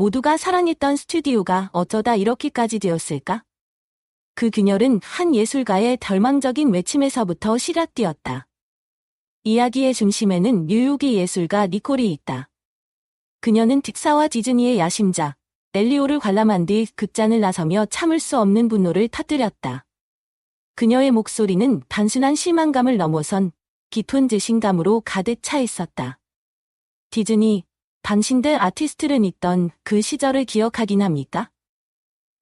모두가 사랑했던 스튜디오가 어쩌다 이렇게까지 되었을까? 그 균열은 한 예술가의 덜망적인 외침에서부터 시작되었다. 이야기의 중심에는 뉴욕의 예술가 니콜이 있다. 그녀는 틱사와 디즈니의 야심작, 넬리오를 관람한 뒤 극장을 나서며 참을 수 없는 분노를 터뜨렸다. 그녀의 목소리는 단순한 실망감을 넘어선 깊은自신감으로 가득 차 있었다. 디즈니, 당신들 아티스트를 믿던 그 시절을 기억하긴 합니까?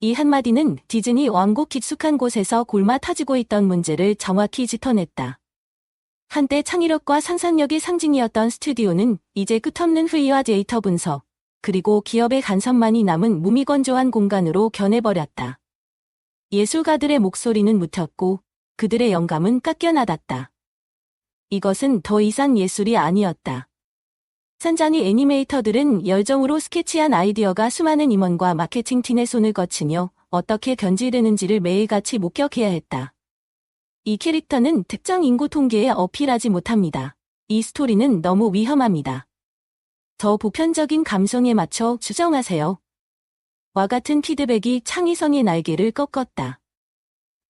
이 한마디는 디즈니 왕국 깊숙한 곳에서 골마 터지고 있던 문제를 정확히 짚어냈다. 한때 창의력과 상상력의 상징이었던 스튜디오는 이제 끝없는 회의와 데이터 분석, 그리고 기업의 간섭만이 남은 무미건조한 공간으로 견해버렸다. 예술가들의 목소리는 묻혔고 그들의 영감은 깎여나갔다. 이것은 더 이상 예술이 아니었다. 산자니 애니메이터들은 열정으로 스케치한 아이디어가 수많은 임원과 마케팅 팀의 손을 거치며 어떻게 변질되는지를 매일같이 목격해야 했다. 이 캐릭터는 특정 인구 통계에 어필하지 못합니다. 이 스토리는 너무 위험합니다. 더 보편적인 감성에 맞춰 추정하세요. 와 같은 피드백이 창의성의 날개를 꺾었다.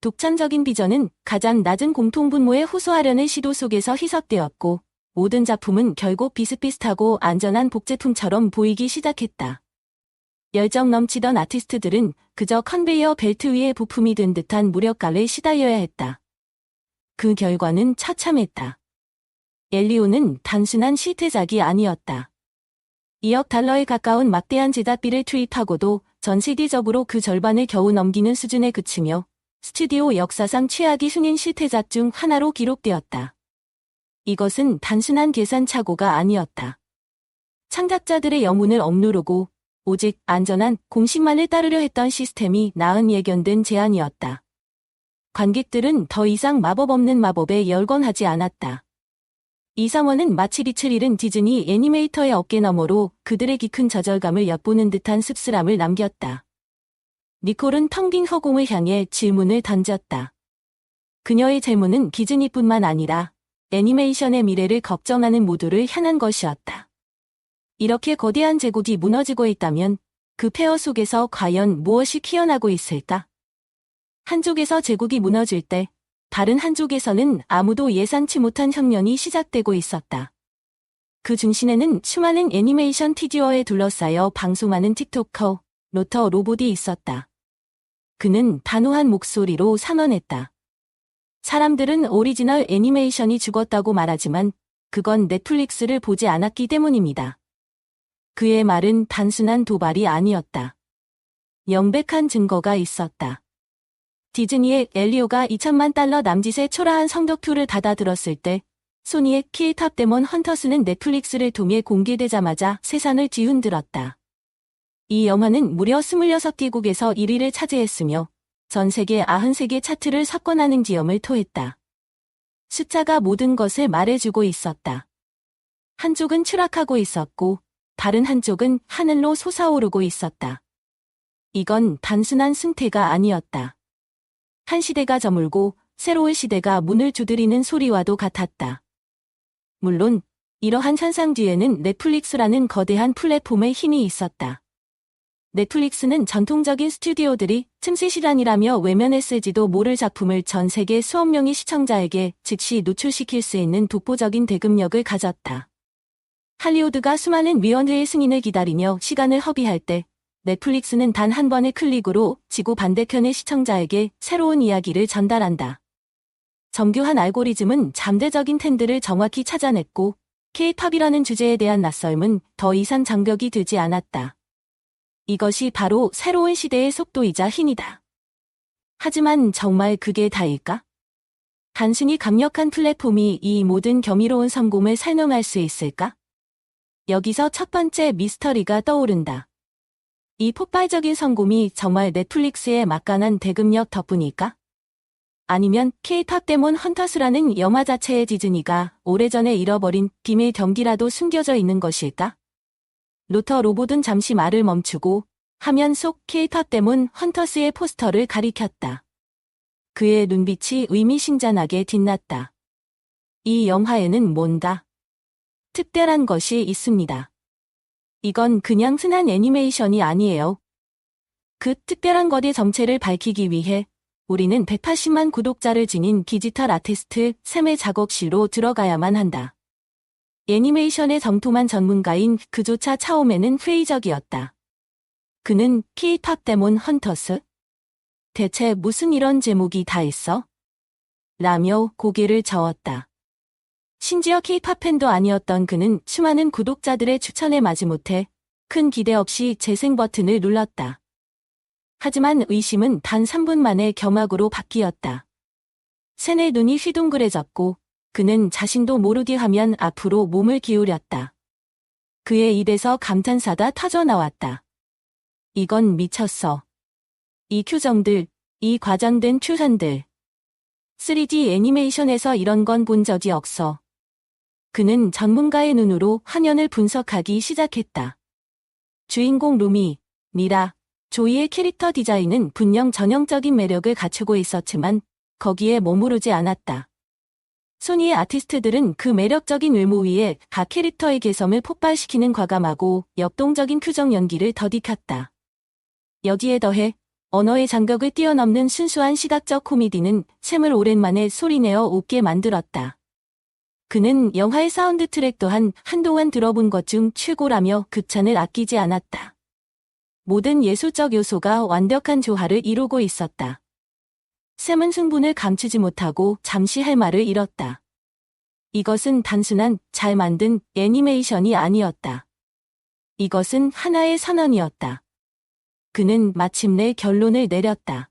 독창적인 비전은 가장 낮은 공통분모에 호소하려는 시도 속에서 희석되었고 모든 작품은 결국 비슷비슷하고 안전한 복제품처럼 보이기 시작했다. 열정 넘치던 아티스트들은 그저 컨베이어 벨트 위에 부품이 든 듯한 무력감에 시달려야 했다. 그 결과는 처참했다. 엘리오는 단순한 시태작이 아니었다. 2억 달러에 가까운 막대한 제작비를 투입하고도 전 세계적으로 그 절반을 겨우 넘기는 수준에 그치며 스튜디오 역사상 최악의 흥행 실태작 중 하나로 기록되었다. 이것은 단순한 계산 착오가 아니었다. 창작자들의 영혼을 억누르고 오직 안전한 공식만을 따르려 했던 시스템이 나은 예견된 제안이었다. 관객들은 더 이상 마법 없는 마법에 열광하지 않았다. 이상원은 마치 빛을 잃은 디즈니 애니메이터의 어깨 너머로 그들의 깊은 저절감을 엿보는 듯한 씁쓸함을 남겼다. 니콜은 텅 빈 허공을 향해 질문을 던졌다. 그녀의 질문은 디즈니뿐만 아니라 애니메이션의 미래를 걱정하는 모두를 향한 것이었다. 이렇게 거대한 제국이 무너지고 있다면 그 폐허 속에서 과연 무엇이 피어나고 있을까? 한쪽에서 제국이 무너질 때 다른 한쪽에서는 아무도 예상치 못한 혁명이 시작되고 있었다. 그 중심에는 수많은 애니메이션 티디어에 둘러싸여 방송하는 틱토커, 로터 로봇이 있었다. 그는 단호한 목소리로 선언했다. 사람들은 오리지널 애니메이션이 죽었다고 말하지만 그건 넷플릭스를 보지 않았기 때문입니다. 그의 말은 단순한 도발이 아니었다. 명백한 증거가 있었다. 디즈니의 엘리오가 2천만 달러 남짓의 초라한 성덕투를 받아들었을 때 소니의 키탑 데몬 헌터스는 넷플릭스를 통해 공개되자마자 세상을 뒤흔들었다. 이 영화는 무려 26개국에서 1위를 차지했으며 전 세계 93개 차트를 석권하는 기염을 토했다. 숫자가 모든 것을 말해주고 있었다. 한쪽은 추락하고 있었고 다른 한쪽은 하늘로 솟아오르고 있었다. 이건 단순한 승태가 아니었다. 한 시대가 저물고 새로운 시대가 문을 두드리는 소리와도 같았다. 물론 이러한 현상 뒤에는 넷플릭스라는 거대한 플랫폼의 힘이 있었다. 넷플릭스는 전통적인 스튜디오들이 틈새 시간이라며 외면했을지도 모를 작품을 전 세계 수억 명의 시청자에게 즉시 노출시킬 수 있는 독보적인 대금력을 가졌다. 할리우드가 수많은 위원회의 승인을 기다리며 시간을 허비할 때 넷플릭스는 단 한 번의 클릭으로 지구 반대편의 시청자에게 새로운 이야기를 전달한다. 정교한 알고리즘은 잠재적인 텐드를 정확히 찾아냈고 K-팝이라는 주제에 대한 낯설음은 더 이상 장벽이 되지 않았다. 이것이 바로 새로운 시대의 속도이자 힘이다. 하지만 정말 그게 다일까? 단순히 강력한 플랫폼이 이 모든 겸이로운 성공을 설명할 수 있을까? 여기서 첫 번째 미스터리가 떠오른다. 이 폭발적인 성공이 정말 넷플릭스의 막강한 대금력 덕분일까? 아니면 K-팝 데몬 헌터스라는 영화 자체의 디즈니가 오래전에 잃어버린 비밀 경기라도 숨겨져 있는 것일까? 루터 로봇은 잠시 말을 멈추고 화면 속 K-팝 데몬 헌터스의 포스터를 가리켰다. 그의 눈빛이 의미심장하게 빛났다. 이 영화에는 뭔가 특별한 것이 있습니다. 이건 그냥 흔한 애니메이션이 아니에요. 그 특별한 거대 정체를 밝히기 위해 우리는 180만 구독자를 지닌 디지털 아티스트 샘의 작업실로 들어가야만 한다. 애니메이션의 정통한 전문가인 그조차 처음에는 회의적이었다. 그는 K-팝 데몬 헌터스? 대체 무슨 이런 제목이 다 있어? 라며 고개를 저었다. 심지어 K-팝 팬도 아니었던 그는 수많은 구독자들의 추천에 마지못해 큰 기대 없이 재생 버튼을 눌렀다. 하지만 의심은 단 3분 만에 겸악으로 바뀌었다. 샌의 눈이 휘둥그레졌고 그는 자신도 모르게 하면 앞으로 몸을 기울였다. 그의 입에서 감탄사가 터져나왔다. 이건 미쳤어. 이 큐정들, 이 과장된 큐산들. 3D 애니메이션에서 이런 건 본 적이 없어. 그는 전문가의 눈으로 화면을 분석하기 시작했다. 주인공 루미, 미라, 조이의 캐릭터 디자인은 분명 전형적인 매력을 갖추고 있었지만 거기에 머무르지 않았다. 소니의 아티스트들은 그 매력적인 외모 위에 각 캐릭터의 개성을 폭발시키는 과감하고 역동적인 표정 연기를 더디켰다. 여기에 더해 언어의 장벽을 뛰어넘는 순수한 시각적 코미디는 샘을 오랜만에 소리내어 웃게 만들었다. 그는 영화의 사운드 트랙 또한 한동안 들어본 것 중 최고라며 극찬을 아끼지 않았다. 모든 예술적 요소가 완벽한 조화를 이루고 있었다. 샘은 승분을 감추지 못하고 잠시 할 말을 잃었다. 이것은 단순한 잘 만든 애니메이션이 아니었다. 이것은 하나의 선언이었다. 그는 마침내 결론을 내렸다.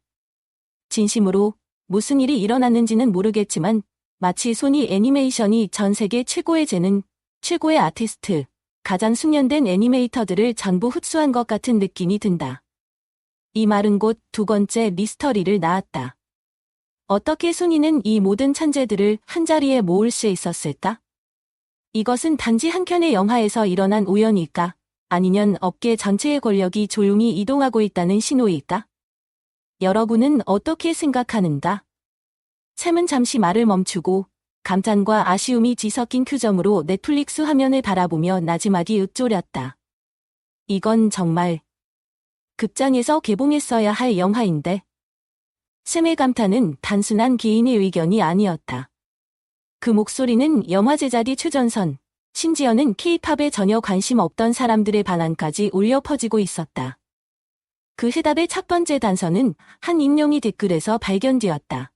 진심으로 무슨 일이 일어났는지는 모르겠지만 마치 소니 애니메이션이 전 세계 최고의 재능, 최고의 아티스트, 가장 숙련된 애니메이터들을 전부 흡수한 것 같은 느낌이 든다. 이 말은 곧 두 번째 미스터리를 낳았다. 어떻게 소니는 이 모든 천재들을 한자리에 모을 수 있었을까? 이것은 단지 한 편의 영화에서 일어난 우연일까? 아니면 업계 전체의 권력이 조용히 이동하고 있다는 신호일까? 여러분은 어떻게 생각하는가? 샘은 잠시 말을 멈추고 감탄과 아쉬움이 뒤섞인 표정으로 넷플릭스 화면을 바라보며 나지막이 읊조렸다. 이건 정말 극장에서 개봉했어야 할 영화인데. 샘의 감탄은 단순한 개인의 의견이 아니었다. 그 목소리는 영화 제작이 최전선, 심지어는 케이팝에 전혀 관심 없던 사람들의 반환까지 울려 퍼지고 있었다. 그 해답의 첫 번째 단서는 한 익명이 댓글에서 발견되었다.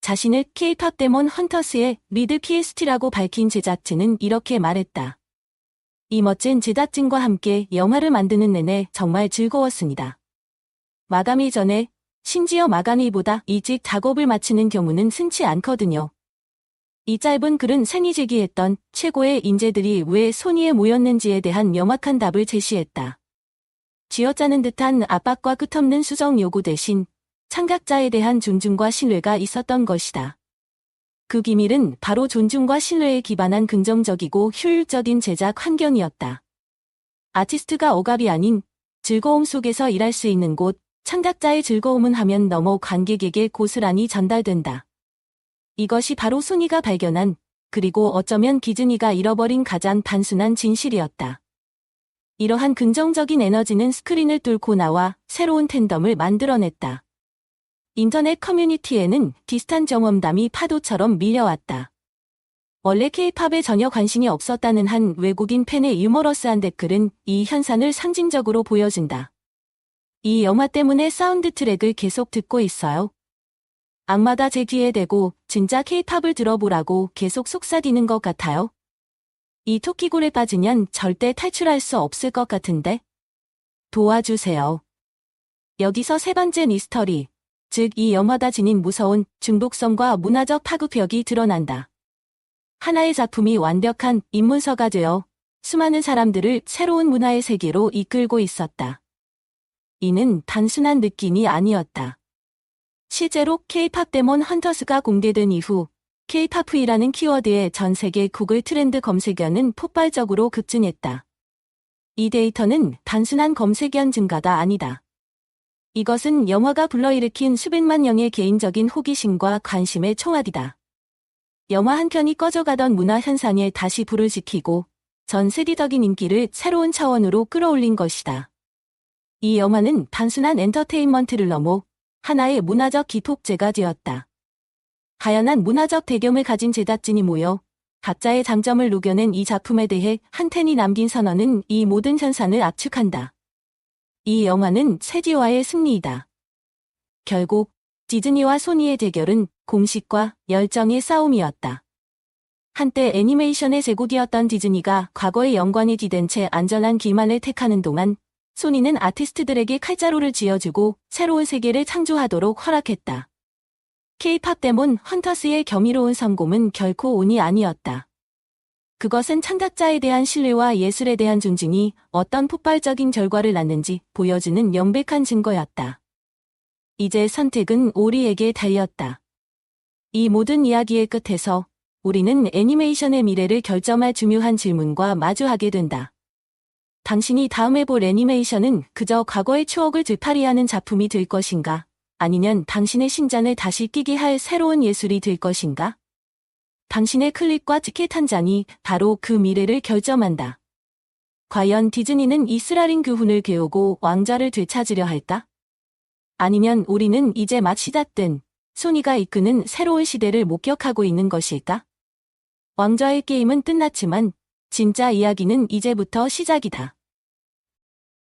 자신을 K-팝 데몬 헌터스의 리드 PST라고 밝힌 제작진은 이렇게 말했다. 이 멋진 제작진과 함께 영화를 만드는 내내 정말 즐거웠습니다. 마감이 전에 심지어 마감일보다 일찍 작업을 마치는 경우는 흔치 않거든요. 이 짧은 글은 생이 제기했던 최고의 인재들이 왜 소니에 모였는지에 대한 명확한 답을 제시했다. 쥐어짜는 듯한 압박과 끝없는 수정 요구 대신 창작자에 대한 존중과 신뢰가 있었던 것이다. 그 기밀은 바로 존중과 신뢰에 기반한 긍정적이고 효율적인 제작 환경이었다. 아티스트가 억압이 아닌 즐거움 속에서 일할 수 있는 곳, 창작자의 즐거움은 하면 넘어 관객에게 고스란히 전달된다. 이것이 바로 소니가 발견한 그리고 어쩌면 기즈니가 잃어버린 가장 단순한 진실이었다. 이러한 긍정적인 에너지는 스크린을 뚫고 나와 새로운 텐덤을 만들어냈다. 인터넷 커뮤니티에는 비슷한 경험담이 파도처럼 밀려왔다. 원래 케이팝에 전혀 관심이 없었다는 한 외국인 팬의 유머러스한 댓글은 이 현상을 상징적으로 보여준다. 이 영화 때문에 사운드 트랙을 계속 듣고 있어요. 악마다 제 귀에 대고 진짜 케이팝을 들어보라고 계속 속삭이는 것 같아요. 이 토끼굴에 빠지면 절대 탈출할 수 없을 것 같은데. 도와주세요. 여기서 세 번째 미스터리. 즉 이 영화가 지닌 무서운 중독성과 문화적 파급력이 드러난다. 하나의 작품이 완벽한 입문서가 되어 수많은 사람들을 새로운 문화의 세계로 이끌고 있었다. 이는 단순한 느낌이 아니었다. 실제로 K-팝 데몬 헌터스가 공개된 이후 K-팝이라는 키워드의 전 세계 구글 트렌드 검색어는 폭발적으로 급증했다. 이 데이터는 단순한 검색연 증가가 아니다. 이것은 영화가 불러일으킨 수백만 명의 개인적인 호기심과 관심의 총합이다. 영화 한 편이 꺼져가던 문화 현상에 다시 불을 지키고 전 세계적인 인기를 새로운 차원으로 끌어올린 것이다. 이 영화는 단순한 엔터테인먼트를 넘어 하나의 문화적 기폭제가 되었다. 하연한 문화적 대겸을 가진 제작진이 모여 각자의 장점을 녹여낸 이 작품에 대해 한텐이 남긴 선언은 이 모든 현상을 압축한다. 이 영화는 세지와의 승리이다. 결국 디즈니와 소니의 대결은 공식과 열정의 싸움이었다. 한때 애니메이션의 제국이었던 디즈니가 과거의 영광에 기댄 채 안전한 기만을 택하는 동안 소니는 아티스트들에게 칼자루를 쥐어주고 새로운 세계를 창조하도록 허락했다. K-팝 데몬 헌터스의 겸이로운 성공은 결코 운이 아니었다. 그것은 창작자에 대한 신뢰와 예술에 대한 존중이 어떤 폭발적인 결과를 낳는지 보여주는 명백한 증거였다. 이제 선택은 오리에게 달렸다. 이 모든 이야기의 끝에서 우리는 애니메이션의 미래를 결정할 중요한 질문과 마주하게 된다. 당신이 다음에 볼 애니메이션은 그저 과거의 추억을 되팔이하는 작품이 될 것인가? 아니면 당신의 신장을 다시 끼게 할 새로운 예술이 될 것인가? 당신의 클릭과 티켓 한 장이 바로 그 미래를 결정한다. 과연 디즈니는 이스라린 교훈을 배우고 왕좌를 되찾으려 할까? 아니면 우리는 이제 막 시작된 소니가 이끄는 새로운 시대를 목격하고 있는 것일까? 왕좌의 게임은 끝났지만 진짜 이야기는 이제부터 시작이다.